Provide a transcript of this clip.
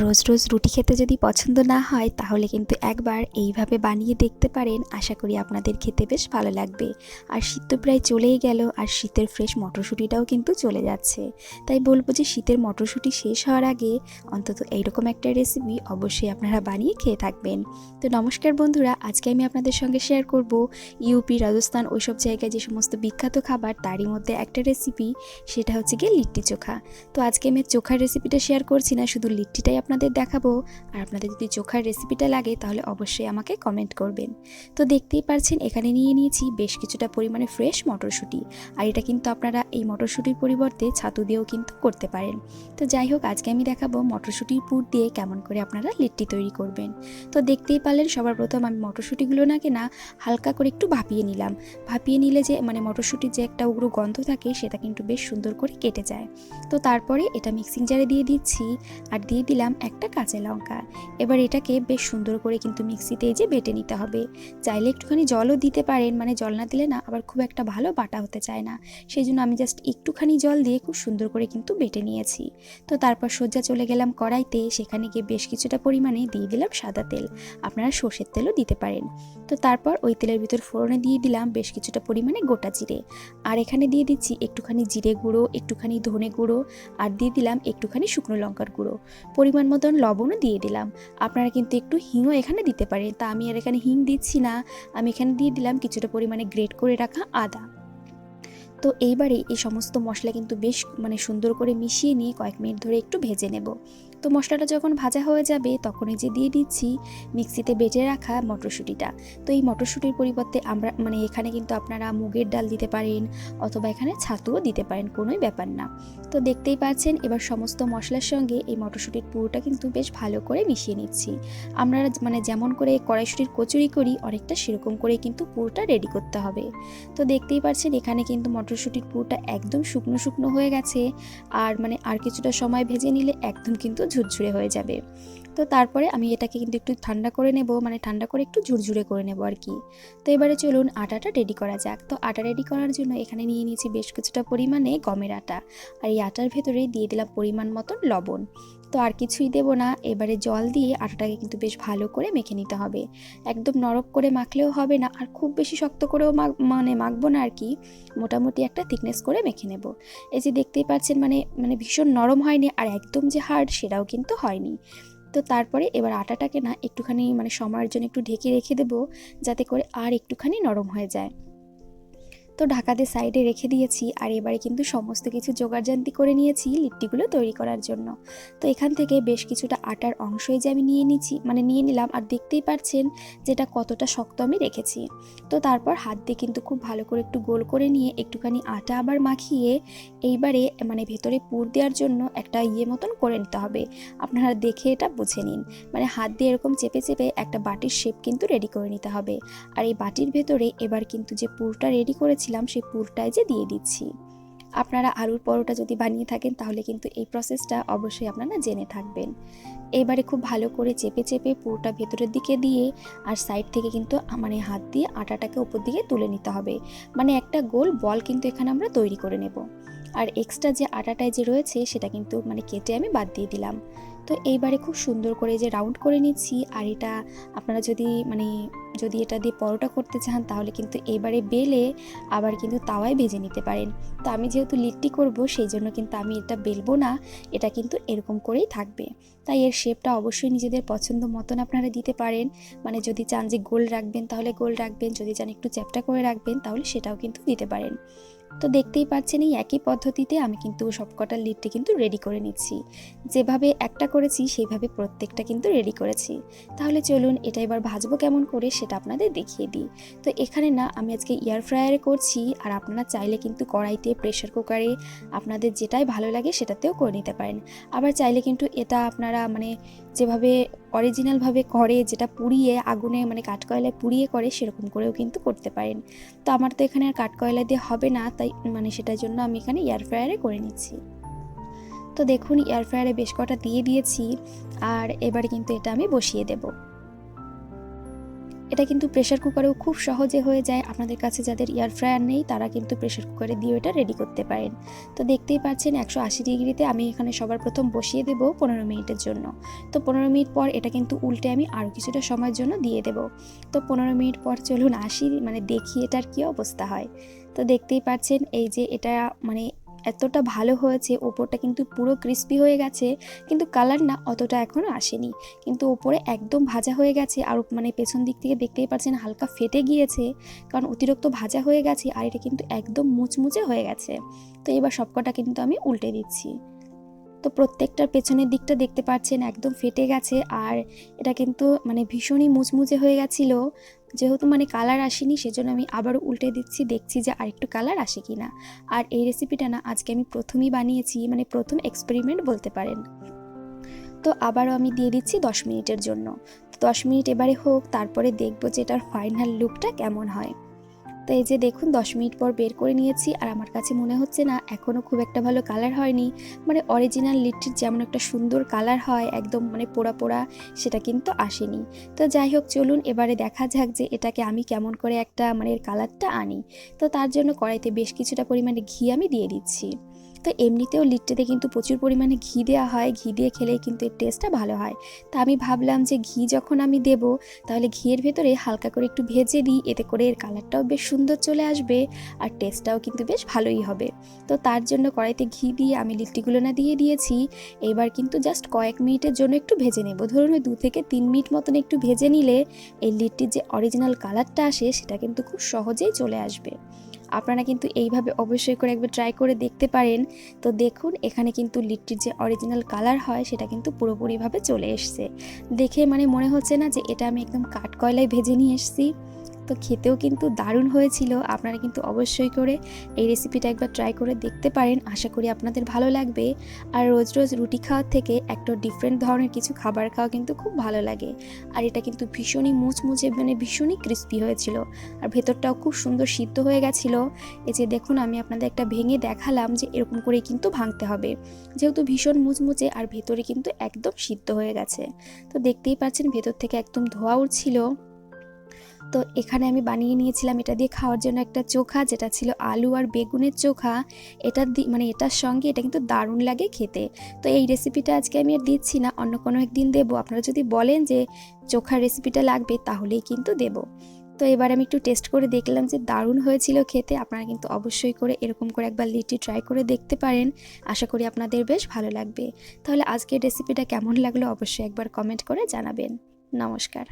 রোজ রোজ রুটি খেতে যদি পছন্দ না হয়, তাহলে কিন্তু একবার এইভাবে বানিয়ে দেখতে পারেন। আশা করি আপনাদের খেতে বেশ ভালো লাগবে। আর শীত তো প্রায় চলেই গেল, আর শীতের ফ্রেশ মটরশুঁটিটাও কিন্তু চলে যাচ্ছে। তাই বলব যে শীতের মটরশুঁটি শেষ হওয়ার আগে অন্তত এইরকম একটা রেসিপি অবশ্যই আপনারা বানিয়ে খেয়ে থাকবেন। তো নমস্কার বন্ধুরা, আজকে আমি আপনাদের সঙ্গে শেয়ার করব ইউপি রাজস্থান ওইসব জায়গায় যে সমস্ত বিখ্যাত খাবার, তারই মধ্যে একটা রেসিপি সেটা হচ্ছে গিয়ে লিট্টি চোখা। তো আজকে আমি চোখার রেসিপিটা শেয়ার করছি না, শুধু লিট্টিটাই আপনাদের দেখাবো। আর আপনাদের যদি চোখার রেসিপিটা লাগে, তাহলে অবশ্যই আমাকে কমেন্ট করবেন। তো দেখতেই পারছেন, এখানে নিয়ে নিয়েছি বেশ কিছুটা পরিমাণে ফ্রেশ মটরশুঁটি। আর এটা কিন্তু আপনারা এই মটরশুঁটির পরিবর্তে ছাতু দিয়েও কিন্তু করতে পারেন। তো যাই হোক, আজকে আমি দেখাবো মটরশুঁটির পুর দিয়ে কেমন করে আপনারা লিট্টি তৈরি করবেন। তো দেখতেই পারলেন, সবার প্রথম আমি মটরশুঁটিগুলো নাকি না হালকা করে একটু ভাপিয়ে নিলাম। ভাপিয়ে নিলে যে মানে মটরশুঁটির যে একটা উগ্র গন্ধ থাকে, সেটা কিন্তু বেশ সুন্দর করে কেটে যায়। তো তারপরে এটা মিক্সিং জারে দিয়ে দিচ্ছি। আর দিয়ে দিলাম একটা কাঁচা লঙ্কা। এবার এটাকে বেশ সুন্দর করে কিন্তু মিক্সিতে যে বেটে নিতে হবে। চাইলে একটুখানি জলও দিতে পারেন মানে জল না দিলে না আবার খুব একটা ভালো বাটা হতে চায় না। সেই জন্য আমি জাস্ট একটুখানি জল দিয়ে খুব সুন্দর করে কিন্তু বেটে নিয়েছি। তো তারপর সোজা চলে গেলাম কড়াইতে, সেখানে গিয়ে বেশ কিছুটা পরিমাণে দিয়ে দিলাম সাদা তেল। আপনারা সর্ষের তেলও দিতে পারেন। তো তারপর ওই তেলের ভিতর ফোড়নে দিয়ে দিলাম বেশ কিছুটা পরিমাণে গোটা জিরে। আর এখানে দিয়ে দিচ্ছি একটুখানি জিরে গুঁড়ো, একটুখানি ধনে গুঁড়ো, আর দিয়ে দিলাম একটুখানি শুকনো লঙ্কার গুঁড়ো। পরিমাণ মতন লবণও দিয়ে দিলাম। আপনারা কিন্তু একটু হিংও এখানে দিতে পারেন। তা আমি আর এখানে হিং দিচ্ছি না। আমি এখানে দিয়ে দিলাম কিছুটা পরিমাণে গ্রেট করে রাখা আদা। তো এইবারে এই সমস্ত মশলা কিন্তু বেশ মানে সুন্দর করে মিশিয়ে নিয়ে কয়েক মিনিট ধরে একটু ভেজে নেব। তো মশলাটা যখন ভাজা হয়ে যাবে, তখন এই যে দিয়ে দিচ্ছি মিক্সিতে বেটে রাখা মটরশুঁটিটা। তো এই মটরশুঁটির পরিবর্তে আমরা মানে এখানে কিন্তু আপনারা মুগের ডাল দিতে পারেন অথবা এখানে ছাতুও দিতে পারেন, কোনোই ব্যাপার না। তো দেখতেই পাচ্ছেন, এবার সমস্ত মশলার সঙ্গে এই মটরশুঁটির পুরোটা কিন্তু বেশ ভালো করে মিশিয়ে নিচ্ছি। আমরা মানে যেমন করে কড়াইশুঁটির কচুরি করি, অনেকটা সেরকম করে কিন্তু পুরোটা রেডি করতে হবে। তো দেখতেই পাচ্ছেন, এখানে কিন্তু মটরশুঁটির পুরোটা একদম শুকনো শুকনো হয়ে গেছে। আর মানে আর কিছুটা সময় ভেজে নিলে একদম কিন্তু ঝুরঝুরে হয়ে যাবে। তো তারপরে আমি এটাকে কিন্তু একটু ঠান্ডা করে নেব মানে ঠান্ডা করে একটু ঝুরঝুরে করে নেব আর কি। তো এবারে চলুন আটাটা রেডি করা যাক। তো আটা রেডি করার জন্য এখানে নিয়ে নিয়েছি বেশ কিছুটা পরিমাণে গমের আটা। আর এই আটার ভেতরে দিয়ে দিলাম পরিমাণ মতন লবণ। তো আর কিছুই দেব না, এবারে জল দিয়ে আটাটাকে কিন্তু বেশ ভালো করে মেখে নিতে হবে। একদম নরম করে মাখলেও হবে না, আর খুব বেশি শক্ত করেও মানে মাখবো না আর কি, মোটামুটি একটা থিকনেস করে মেখে নেব। এই যে দেখতেই পাচ্ছেন মানে মানে ভীষণ নরম হয়নি, আর একদম যে হার্ড সেটাও কিন্তু হয়নি। তো তারপরে এবার আটাটাকে না একটুখানি মানে সময়ের জন্য একটু ঢেকে রেখে দেবো, যাতে করে আর একটুখানি নরম হয়ে যায়। তো ঢাকাতে সাইডে রেখে দিয়েছি আর এবারে কিন্তু সমস্ত কিছু জোগাড়জান্তি করে নিয়েছি লিট্টিগুলো তৈরি করার জন্য। তো এখান থেকে বেশ কিছুটা আটার অংশই যে আমি নিয়ে নিচ্ছি মানে নিয়ে নিলাম আর দেখতেই পাচ্ছেন যেটা কতটা শক্ত আমি রেখেছি। তো তারপর হাত দিয়ে কিন্তু খুব ভালো করে একটু গোল করে নিয়ে একটুখানি আটা আবার মাখিয়ে এইবারে মানে ভেতরে পুর দেওয়ার জন্য একটা ইয়ে মতন করে নিতে হবে। আপনারা দেখে এটা বুঝে নিন। মানে হাত দিয়ে এরকম চেপে চেপে একটা বাটির শেপ কিন্তু রেডি করে নিতে হবে। আর এই বাটির ভেতরে এবার কিন্তু যে পুরটা রেডি করেছিলাম সেই পুরটাই যে দিয়ে দিচ্ছি। আপনারা আলুর পরোটা যদি বানিয়ে থাকেন তাহলে কিন্তু এই প্রসেসটা অবশ্যই আপনারা জেনে থাকবেন। এবারে খুব ভালো করে চেপে চেপে পুরোটা ভেতরের দিকে দিয়ে আর সাইড থেকে কিন্তু মানে হাত দিয়ে আটাটাকে উপর দিকে তুলে নিতে হবে। মানে একটা গোল বল কিন্তু এখানে আমরা তৈরি করে নেব। আর এক্সট্রা যে আটাটায় যে রয়েছে সেটা কিন্তু মানে কেটে আমি বাদ দিয়ে দিলাম। তো এইবারে খুব সুন্দর করে যে রাউন্ড করে নিচ্ছি, আর এটা আপনারা যদি মানে যদি এটা দিয়ে পরোটা করতে চান তাহলে কিন্তু এবারে বেলে আবার কিন্তু তাওয়ায় ভেজে নিতে পারেন। তো আমি যেহেতু লিট্টি করব সেই জন্য কিন্তু আমি এটা বেলবো না, এটা কিন্তু এরকম করেই থাকবে। তাই এর শেপটা অবশ্যই নিজেদের পছন্দ মতন আপনারা দিতে পারেন। মানে যদি চান যে গোল রাখবেন তাহলে গোল রাখবেন, যদি চান একটু চ্যাপটা করে রাখবেন তাহলে সেটাও কিন্তু দিতে পারেন। তো দেখতেই পাচ্ছেন এই একই পদ্ধতিতে আমি কিন্তু সবকটা লিডটি কিন্তু রেডি করে নিচ্ছি। যেভাবে একটা করেছি, সেইভাবে প্রত্যেকটা কিন্তু রেডি করেছি। তাহলে চলুন এটা এবার ভাজবো কেমন করে সেটা আপনাদের দেখিয়ে দিই। তো এখানে না, আমি আজকে এয়ার ফ্রায়ারে করছি আর আপনারা চাইলে কিন্তু কড়াইতে প্রেশার কুকারে আপনাদের যেটাই ভালো লাগে সেটাতেও করে নিতে পারেন। আবার চাইলে কিন্তু এটা আপনারা মানে যেভাবে অরিজিনালভাবে করে, যেটা পুড়িয়ে আগুনে মানে কাঠকয়লায় পুড়িয়ে করে, সেরকম করেও কিন্তু করতে পারেন। তো আমার তো এখানে আর কাঠকয়লা দিয়ে হবে না, তাই মানে সেটার জন্য আমি এখানে এয়ার ফ্রায়ারে করে নিচ্ছি। তো দেখুন এয়ার ফ্রায়ারে বেশ কটা দিয়ে দিয়েছি, আর এবার কিন্তু এটা আমি বসিয়ে দেবো। এটা কিন্তু প্রেশার কুকারেও খুব সহজে হয়ে যায়। আপনাদের কাছে যাদের এয়ার ফ্রায়ার নেই, তারা কিন্তু প্রেশার কুকারে দিয়ে এটা রেডি করতে পারেন। তো দেখতেই পাচ্ছেন একশো আশি ডিগ্রিতে আমি এখানে সবার প্রথম বসিয়ে দেবো পনেরো মিনিটের জন্য। তো পনেরো মিনিট পর এটা কিন্তু উল্টে আমি আরও কিছুটা সময়ের জন্য দিয়ে দেব। তো পনেরো মিনিট পর চলুন আসি মানে দেখি এটার কী অবস্থা হয়। তো দেখতেই পাচ্ছেন এই যে এটা মানে এতটা ভালো হয়েছে, ওপরটা কিন্তু পুরো ক্রিস্পি হয়ে গেছে, কিন্তু কালার না অতটা এখনও আসেনি। কিন্তু ওপরে একদম ভাজা হয়ে গেছে আর মানে পেছন দিক থেকে দেখতেই পাচ্ছেন হালকা ফেটে গিয়েছে, কারণ অতিরিক্ত ভাজা হয়ে গেছে আর এটা কিন্তু একদম মুচমুচে হয়ে গেছে। তো এবার সবকটা কিন্তু আমি উল্টে দিচ্ছি। তো প্রত্যেকটার পেছনের দিকটা দেখতে পাচ্ছেন একদম ফেটে গেছে আর এটা কিন্তু মানে ভীষণই মুচমুচে হয়ে গেছিল। যেহেতু মানে কালার আসেনি, সেজন্য আমি আবারও উল্টে দিচ্ছি, দেখছি যে আরেকটু কালার আসে কি না আর এই রেসিপিটা না, আজকে আমি প্রথমেই বানিয়েছি মানে প্রথম এক্সপেরিমেন্ট বলতে পারেন। তো আবারও আমি দিয়ে দিচ্ছি দশ মিনিটের জন্য। দশ মিনিট এবারে হোক, তারপরে দেখব যে এটার ফাইনাল লুকটা কেমন হয়। তো এই যে দেখুন, দশ মিনিট পর বের করে নিয়েছি আর আমার কাছে মনে হচ্ছে না এখনও খুব একটা ভালো কালার হয়নি। মানে অরিজিনাল লিট্টির যেমন একটা সুন্দর কালার হয়, একদম মানে পোড়া পোড়া, সেটা কিন্তু আসেনি। তো যাই হোক, চলুন এবারে দেখা যাক যে এটাকে আমি কেমন করে একটা মানে এর কালারটা আনি। তো তার জন্য কড়াইতে বেশ কিছুটা পরিমাণে ঘি আমি দিয়ে দিচ্ছি। তো এমনিতেও লিট্টিতে কিন্তু প্রচুর পরিমাণে ঘি দেওয়া হয়। ঘি দিয়ে খেলেই কিন্তু এর টেস্টটা ভালো হয়। তা আমি ভাবলাম যে ঘি যখন আমি দেব, তাহলে ঘিয়ের ভেতরে হালকা করে একটু ভেজে দিই, এতে করে এর কালারটাও বেশ সুন্দর চলে আসবে আর টেস্টটাও কিন্তু বেশ ভালোই হবে। তো তার জন্য কড়াইতে ঘি দিয়ে আমি লিট্টিগুলো না দিয়ে দিয়েছি। এবার কিন্তু জাস্ট কয়েক মিনিটের জন্য একটু ভেজে নেব। ধরুন ওই দু থেকে তিন মিনিট মতন একটু ভেজে নিলে, এই লিট্টির যে অরিজিনাল কালারটা আসে, সেটা কিন্তু খুব সহজেই চলে আসবে। আপনারা কিন্তু এইভাবে অবশ্যই করে একবার ট্রাই করে দেখতে পারেন। তো দেখুন, এখানে কিন্তু লিট্টির যে অরিজিনাল কালার হয়, সেটা কিন্তু পুরোপুরিভাবে চলে এসছে। দেখে মানে মনে হচ্ছে না যে এটা আমি একদম কাঠ কয়লায় ভেজে নিয়ে এসেছি। তো খেতেও কিন্তু দারুণ হয়েছিল। আপনারা কিন্তু অবশ্যই করে এই রেসিপিটা একবার ট্রাই করে দেখতে পারেন। আশা করি আপনাদের ভালো লাগবে। আর রোজ রোজ রুটি খাওয়ার থেকে একটা ডিফারেন্ট ধরনের কিছু খাবার খাওয়া কিন্তু খুব ভালো লাগে। আর এটা কিন্তু ভীষণই মুচমুচে মানে ভীষণই ক্রিস্পি হয়েছিল। আর ভেতরটাও খুব সুন্দর সিদ্ধ হয়ে গেছিল। এই যে দেখুন, আমি আপনাদের একটা ভেঙে দেখালাম যে এরকম করেই কিন্তু ভাঙতে হবে। যেহেতু ভীষণ মুচমুচে আর ভেতরে কিন্তু একদম সিদ্ধ হয়ে গেছে। তো দেখতেই পাচ্ছেন, ভেতর থেকে একদম ধোয়া উঠছিল। তো এখানে আমি বানিয়ে নিয়েছিলাম এটা দিয়ে খাওয়ার জন্য একটা চোখা, যেটা ছিল আলু আর বেগুনের চোখা। এটা মানে এটার সঙ্গে এটা কিন্তু দারুণ লাগে খেতে। তো এই রেসিপিটা আজকে আমি আর দিচ্ছি না, অন্য কোনো একদিন দেবো। আপনারা যদি বলেন যে চোখার রেসিপিটা লাগবে, তাহলেই কিন্তু দেব। তো এবার আমি একটু টেস্ট করে দেখলাম যে দারুণ হয়েছিল খেতে। আপনারা কিন্তু অবশ্যই করে এরকম করে একবার লিটি ট্রাই করে দেখতে পারেন। আশা করি আপনাদের বেশ ভালো লাগবে। তাহলে আজকের রেসিপিটা কেমন লাগল অবশ্যই একবার কমেন্ট করে জানাবেন। নমস্কার।